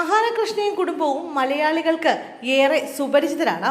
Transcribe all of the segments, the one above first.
അഹാനകൃഷ്ണയും കുടുംബവും മലയാളികൾക്ക് ഏറെ സുപരിചിതരാണ്.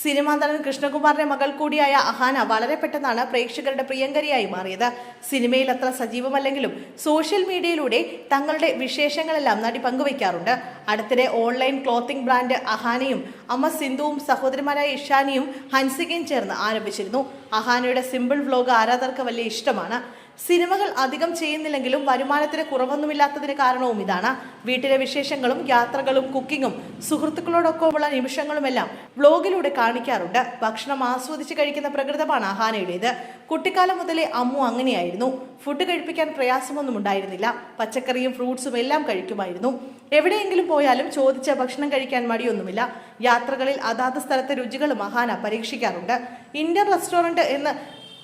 സിനിമാ നടൻ കൃഷ്ണകുമാറിന്റെ മകൾ കൂടിയായ അഹാന വളരെ പെട്ടെന്നാണ് പ്രേക്ഷകരുടെ പ്രിയങ്കരിയായി മാറിയത്. സിനിമയിൽ അത്ര സജീവമല്ലെങ്കിലും സോഷ്യൽ മീഡിയയിലൂടെ തങ്ങളുടെ വിശേഷങ്ങളെല്ലാം നടി പങ്കുവയ്ക്കാറുണ്ട്. അടുത്തിടെ ഓൺലൈൻ ക്ലോത്തിംഗ് ബ്രാൻഡ് അഹാനയും അമ്മ സിന്ധുവും സഹോദരിമാരായ ഇഷാനിയും ഹൻസികയും ചേർന്ന് ആരംഭിച്ചിരുന്നു. അഹാനയുടെ സിമ്പിൾ വ്ലോഗ് ആരാധകർക്ക് വലിയ ഇഷ്ടമാണ്. സിനിമകൾ അധികം ചെയ്യുന്നില്ലെങ്കിലും വരുമാനത്തിന് കുറവൊന്നുമില്ലാത്തതിന് കാരണവും ഇതാണ്. വീട്ടിലെ വിശേഷങ്ങളും യാത്രകളും കുക്കിങ്ങും സുഹൃത്തുക്കളോടൊപ്പമുള്ള നിമിഷങ്ങളുമെല്ലാം വ്ലോഗിലൂടെ കാണിക്കാറുണ്ട്. ഭക്ഷണം ആസ്വദിച്ച് കഴിക്കുന്ന പ്രകൃതമാണ് അഹാനയുടേത് കുട്ടിക്കാലം മുതലേ അമ്മു അങ്ങനെയായിരുന്നു. ഫുഡ് കഴിപ്പിക്കാൻ പ്രയാസമൊന്നും ഉണ്ടായിരുന്നില്ല. പച്ചക്കറിയും ഫ്രൂട്ട്സും എല്ലാം കഴിക്കുമായിരുന്നു. എവിടെയെങ്കിലും പോയാലും ചോദിച്ച ഭക്ഷണം കഴിക്കാൻ മടിയൊന്നുമില്ല. യാത്രകളിൽ അതാത് സ്ഥലത്തെ രുചികളും അഹാന പരീക്ഷിക്കാറുണ്ട്. ഇന്ത്യൻ റെസ്റ്റോറന്റ് എന്ന്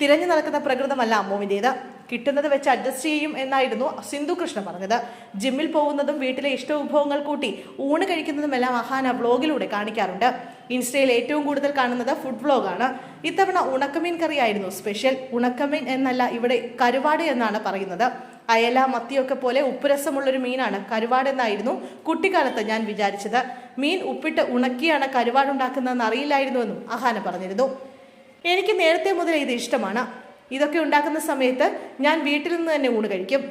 തിരഞ്ഞു നടക്കുന്ന പ്രകൃതമല്ല അമ്മുവിന്റേത്. കിട്ടുന്നത് വെച്ച് അഡ്ജസ്റ്റ് ചെയ്യും എന്നായിരുന്നു സിന്ധു കൃഷ്ണ പറഞ്ഞത്. ജിമ്മിൽ പോകുന്നതും വീട്ടിലെ ഇഷ്ട വിഭവങ്ങൾ കൂട്ടി ഊണ് കഴിക്കുന്നതും എല്ലാം അഹാന വ്ലോഗിലൂടെ കാണിക്കാറുണ്ട്. ഇൻസ്റ്റയിൽ ഏറ്റവും കൂടുതൽ കാണുന്നത് ഫുഡ് വ്ലോഗാണ് ഇത്തവണ ഉണക്കമീൻ കറിയായിരുന്നു സ്പെഷ്യൽ ഉണക്കമീൻ എന്നല്ല ഇവിടെ കരുവാട് എന്നാണ് പറയുന്നത്. അയല മത്തിയൊക്കെ പോലെ ഉപ്പുരസമുള്ളൊരു മീനാണ് കരുവാട് എന്നായിരുന്നു കുട്ടിക്കാലത്ത് ഞാൻ വിചാരിച്ചത്. മീൻ ഉപ്പിട്ട് ഉണക്കിയാണ് കരുവാട് കരുവാടുണ്ടാക്കുന്നതെന്ന് അറിയില്ലായിരുന്നുവെന്നും അഹാന പറഞ്ഞിരുന്നു. എനിക്ക് നേരത്തെ മുതൽ ഇത് ഇഷ്ടമാണ്. ഇതൊക്കെ ഉണ്ടാക്കുന്ന സമയത്ത് ഞാൻ വീട്ടിൽ നിന്ന് തന്നെ ഊണ് കഴിക്കും.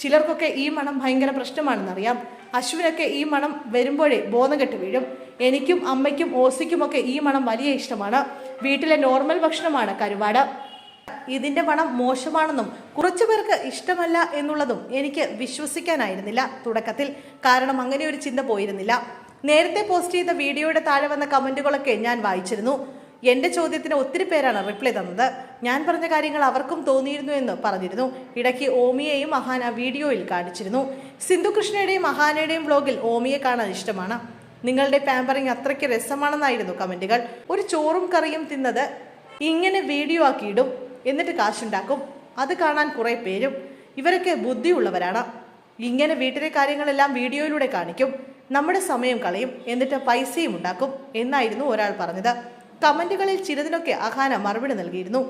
ചിലർക്കൊക്കെ ഈ മണം ഭയങ്കര പ്രശ്നമാണെന്നറിയാം അശ്വിനൊക്കെ ഈ മണം വരുമ്പോഴേ ബോധം കെട്ട് വീഴും. എനിക്കും അമ്മയ്ക്കും ഓസിക്കുമൊക്കെ ഈ മണം വലിയ ഇഷ്ടമാണ്. വീട്ടിലെ നോർമൽ ഭക്ഷണമാണ് കരുവാട്. ഇതിന്റെ മണം മോശമാണെന്നും കുറച്ചു പേർക്ക് ഇഷ്ടമല്ല എന്നുള്ളതും എനിക്ക് വിശ്വസിക്കാനായിരുന്നില്ല തുടക്കത്തിൽ. കാരണം അങ്ങനെ ഒരു ചിന്ത പോയിരുന്നില്ല. നേരത്തെ പോസ്റ്റ് ചെയ്ത വീഡിയോയുടെ താഴെ വന്ന കമന്റുകളൊക്കെ ഞാൻ വായിച്ചിരുന്നു. എന്റെ ചോദ്യത്തിന് ഒത്തിരി പേരാണ് റിപ്ലൈ തന്നത്. ഞാൻ പറഞ്ഞ കാര്യങ്ങൾ അവർക്കും തോന്നിയിരുന്നു എന്ന് പറഞ്ഞിരുന്നു. ഇടയ്ക്ക് ഓമിയെയും മഹാന വീഡിയോയിൽ കാണിച്ചിരുന്നു. സിന്ധു കൃഷ്ണയുടെയും അഹാനയുടെയും വ്ലോഗിൽ ഓമിയെ കാണാൻ ഇഷ്ടമാണ്. നിങ്ങളുടെ പാമ്പറിങ് അത്രയ്ക്ക് രസമാണെന്നായിരുന്നു കമന്റുകൾ. ഒരു ചോറും കറിയും തിന്നത് ഇങ്ങനെ വീഡിയോ ആക്കിയിടും. എന്നിട്ട് കാശുണ്ടാക്കും. അത് കാണാൻ കുറേ പേരും. ഇവരൊക്കെ ബുദ്ധിയുള്ളവരാണ്. ഇങ്ങനെ വീട്ടിലെ കാര്യങ്ങളെല്ലാം വീഡിയോയിലൂടെ കാണിക്കും. നമ്മുടെ സമയം കളയും. എന്നിട്ട് പൈസയും ഉണ്ടാക്കും. എന്നായിരുന്നു ഒരാൾ പറഞ്ഞത്. കമന്റുകളിൽ ചിലതിനൊക്കെ അഹാന മറുപടി നൽകിയിരുന്നു.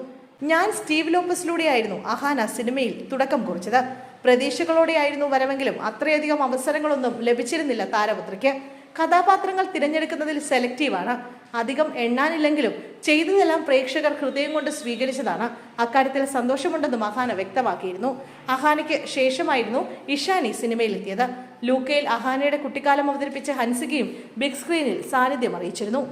ഞാൻ സ്റ്റീവ് ലോപ്പസിലൂടെയായിരുന്നു അഹാന സിനിമയിൽ തുടക്കം കുറിച്ചത്. പ്രതീക്ഷകളോടെയായിരുന്നു വരവെങ്കിലും അത്രയധികം അവസരങ്ങളൊന്നും ലഭിച്ചിരുന്നില്ല താരപുത്രിക്ക്. കഥാപാത്രങ്ങൾ തിരഞ്ഞെടുക്കുന്നതിൽ സെലക്റ്റീവാണ്. അധികം എണ്ണാനില്ലെങ്കിലും ചെയ്തതെല്ലാം പ്രേക്ഷകർ ഹൃദയം കൊണ്ട് സ്വീകരിച്ചതാണ്. അക്കാര്യത്തിൽ സന്തോഷമുണ്ടെന്നും അഹാന വ്യക്തമാക്കിയിരുന്നു. അഹാനയ്ക്ക് ശേഷമായിരുന്നു ഇഷാനി സിനിമയിലെത്തിയത്. ലൂക്കയിൽ അഹാനയുടെ കുട്ടിക്കാലം അവതരിപ്പിച്ച ഹൻസികയും ബിഗ് സ്ക്രീനിൽ സാന്നിധ്യം അറിയിച്ചിരുന്നു.